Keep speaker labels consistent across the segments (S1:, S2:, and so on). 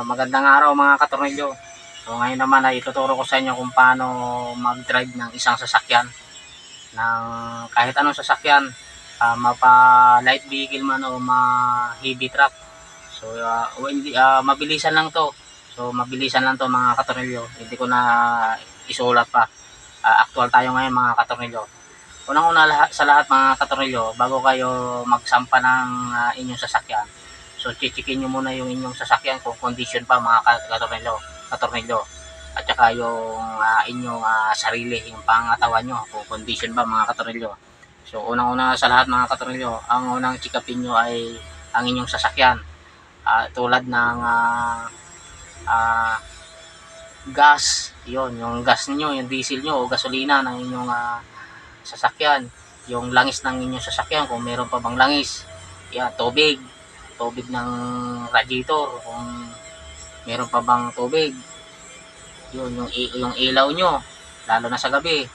S1: Magandang araw mga katornilyo. So ngayon naman ay ituturo ko sa inyo kung paano mag-drive ng isang sasakyan ng kahit anong sasakyan ah, mapa light vehicle man o ma heavy truck. So ah, o hindi ah, mabilisan lang to. So mabilisan lang to mga katornilyo. Hindi ko na isulat pa. Ah, actual tayo ngayon mga katornilyo. Unang-una sa lahat mga katornilyo, bago kayo magsampa ng ah, inyong sasakyan, So, chichikin nyo muna yung inyong sasakyan kung condition pa mga ka- katornilyo. katornilyo. At saka yung ah, inyong ah, sarili, yung pangatawan nyo, kung condition ba mga katornilyo. So, unang-una sa lahat mga katornilyo, ang unang chikapin nyo ay ang inyong sasakyan. Ah, tulad ng ah, ah, gas, yon yung gas niyo, yung diesel nyo o gasolina ng inyong ah, sasakyan. Yung langis ng inyong sasakyan, kung meron pa bang langis. Yan, tubig, tubig ng radiator kung meron pa bang tubig. Yun yung, yung ilaw nyo lalo na sa gabi.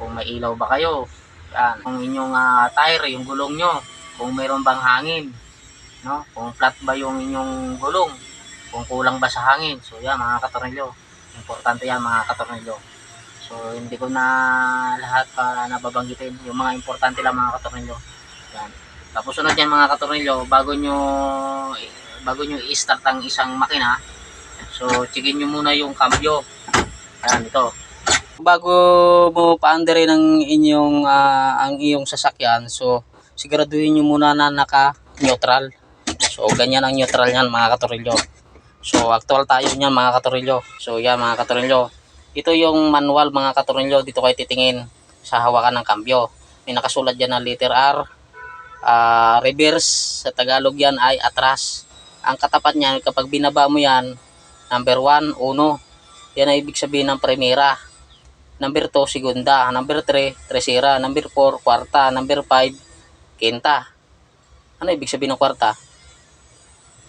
S1: Kung may ilaw ba kayo yan. Kung inyong ah, tire yung gulong nyo kung meron bang hangin no? Kung flat ba yung inyong gulong kung kulang ba sa hangin. So yan mga katornilyo. Importante yan mga katornilyo. So hindi ko na lahat para nababanggitin. Yung mga importante lang mga katornilyo. Yan tapos sunod yan mga katornilyo, bago nyo, bago nyo i-start ang isang makina, so checkin nyo muna yung cambio. Ayan, ito. Bago mo paandarin ang inyong, ah, ang iyong sasakyan, so siguraduhin nyo muna na naka-neutral. So ganyan ang neutral yan mga katornilyo. So actual tayo niyan mga katornilyo. So yan mga katornilyo. Ito yung manual mga katornilyo, dito kayo titingin sa hawakan ng cambio. May nakasulat dyan na letter R, Ah, reverse sa Tagalog yan ay atras. Ang katapat niyan kapag binaba mo yan, number 1, uno. Yan ay ibig sabihin ng primera. Number 2, segunda. Number 3, tercera. Number 4, kwarta. Number 5, quinta. Ano ibig sabihin ng kwarta?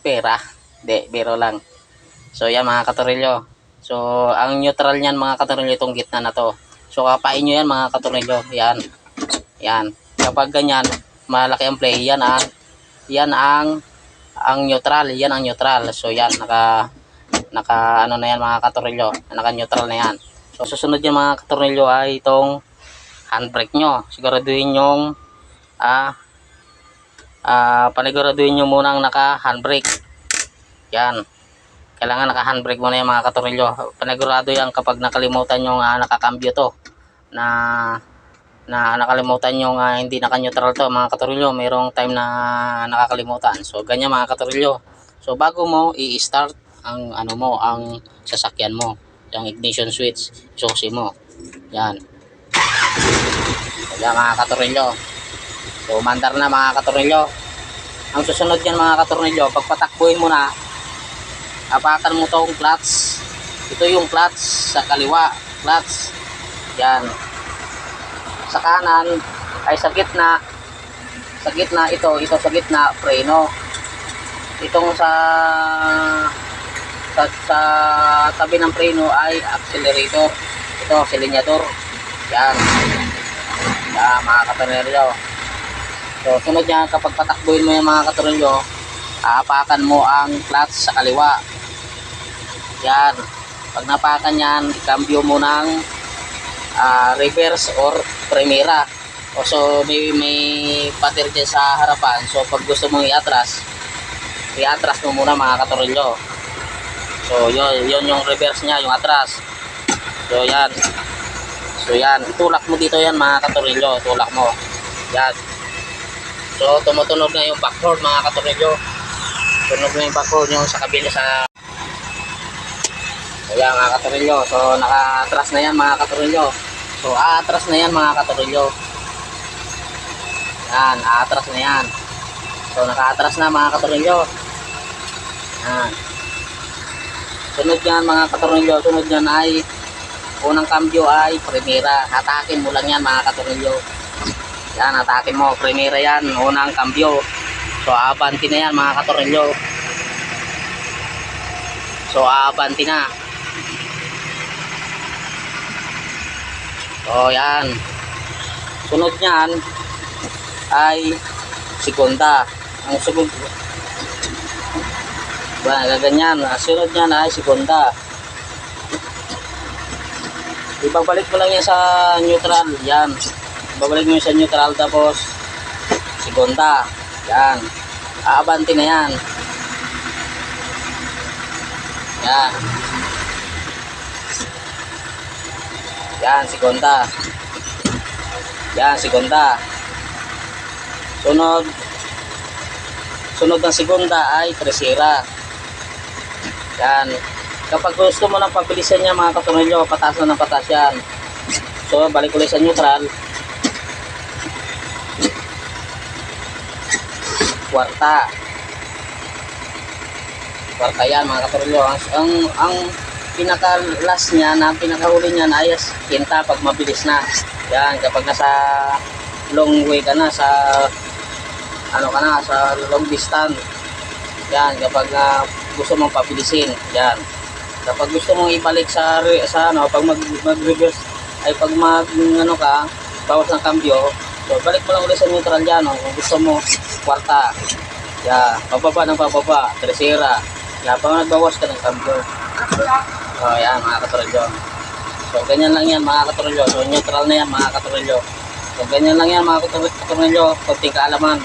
S1: Pera. Hindi, biro lang. So yan mga katorilyo. So ang neutral niyan mga katorilyo itong gitna na to. So kapain nyo yan mga katorilyo. Yan. Yan. Kapag ganyan, malaki ang play yan ang yan ang ang neutral yan ang neutral. So yan naka naka ano na yan mga katorilyo naka neutral na yan. So susunod yan mga katorilyo ay itong handbrake nyo. Siguraduhin yung ah ah paniguraduhin nyo munang naka handbrake. Yan. Kailangan naka handbrake muna yan mga katorilyo panigurado yan kapag nakalimutan nyo nga nakakambyo to na na nakalimutan yung ah, hindi naka-neutral to mga katorilyo mayroong time na nakakalimutan. So ganyan mga katorilyo so bago mo i-start ang ano mo ang sasakyan mo yung ignition switch susi mo. Yan. Yan mga katorilyo so mandar na mga katorilyo ang susunod yan mga katorilyo pagpatakbuhin mo na apakan mo tong clutch ito yung clutch sa kaliwa. Clutch yan sa kanan ay sa gitna sa gitna ito ito sa gitna preno. Itong sa sa, sa tabi ng preno ay accelerator. Ito silinyador yan. Yan mga katorilyo. So sunod niya kapag patakbuhin mo yung mga katorilyo aapakan mo ang clutch sa kaliwa. Yan. Pag napakan yan ikambyo mo ng ah, reverse or primera. So may may pader dyan sa harapan. So pag gusto mong iatras, iatras mo muna mga katorilyo. So yun, yun yung reverse niya, yung atras. So yan. So yan, itulak mo dito yan mga katorilyo, tulak mo. Yan. So tumutunog na yung backboard mga katorilyo. Tunog na yung backboard yung sa kabila sa So yan mga katorilyo. So naka-atras na yan mga katorilyo. So aatras na yan mga katorilyo. Yan, aatras na yan. So naka-atras na mga katorilyo. Yan. Sunod yan mga katorilyo. Sunod yan ay unang cambio ay primera. Hatakin mo lang yan mga katorilyo. Yan, hatakin mo. Primera yan. Unang cambio. So abanti na yan mga katorilyo. So abanti na. So, yan. Sunod niyan ay segunda. Ang segundo Diba, gaganyan. Ang sunod niyan ay segunda. Ibabalik mo lang yan sa neutral. Yan. Ibabalik mo yan sa neutral tapos segunda. Yan. Aabanti na yan. Yan. Yan, segunda. Yan, segunda. Sunod. Sunod ng segunda ay tresira. Yan. Kapag gusto mo ng pabilisan niya mga katunelyo, pataas na ng pataas yan. So, balik ulit sa neutral. Kwarta. Kwarta yan mga katunelyo. Ang, ang pinaka last niya na pinakahuli niya na ay kinta pag mabilis na. Yan, kapag nasa long way ka na sa ano ka na sa long distance. Yan, kapag ah, gusto mong pabilisin. Yan. Kapag gusto mong ibalik sa sa ano, pag mag, mag-reverse ay pag mag ano ka, bawas ng kambyo, so balik mo lang ulit sa neutral yan, no? kung gusto mo kwarta. Yeah, pababa ng pababa, tercera. Yeah, pag nagbawas ka ng kambyo. So, yan, mga katrolyo. So, ganyan lang yan, mga katrolyo. So, neutral na yan, mga katrolyo. So, ganyan lang yan, mga katrolyo. Konting kaalaman.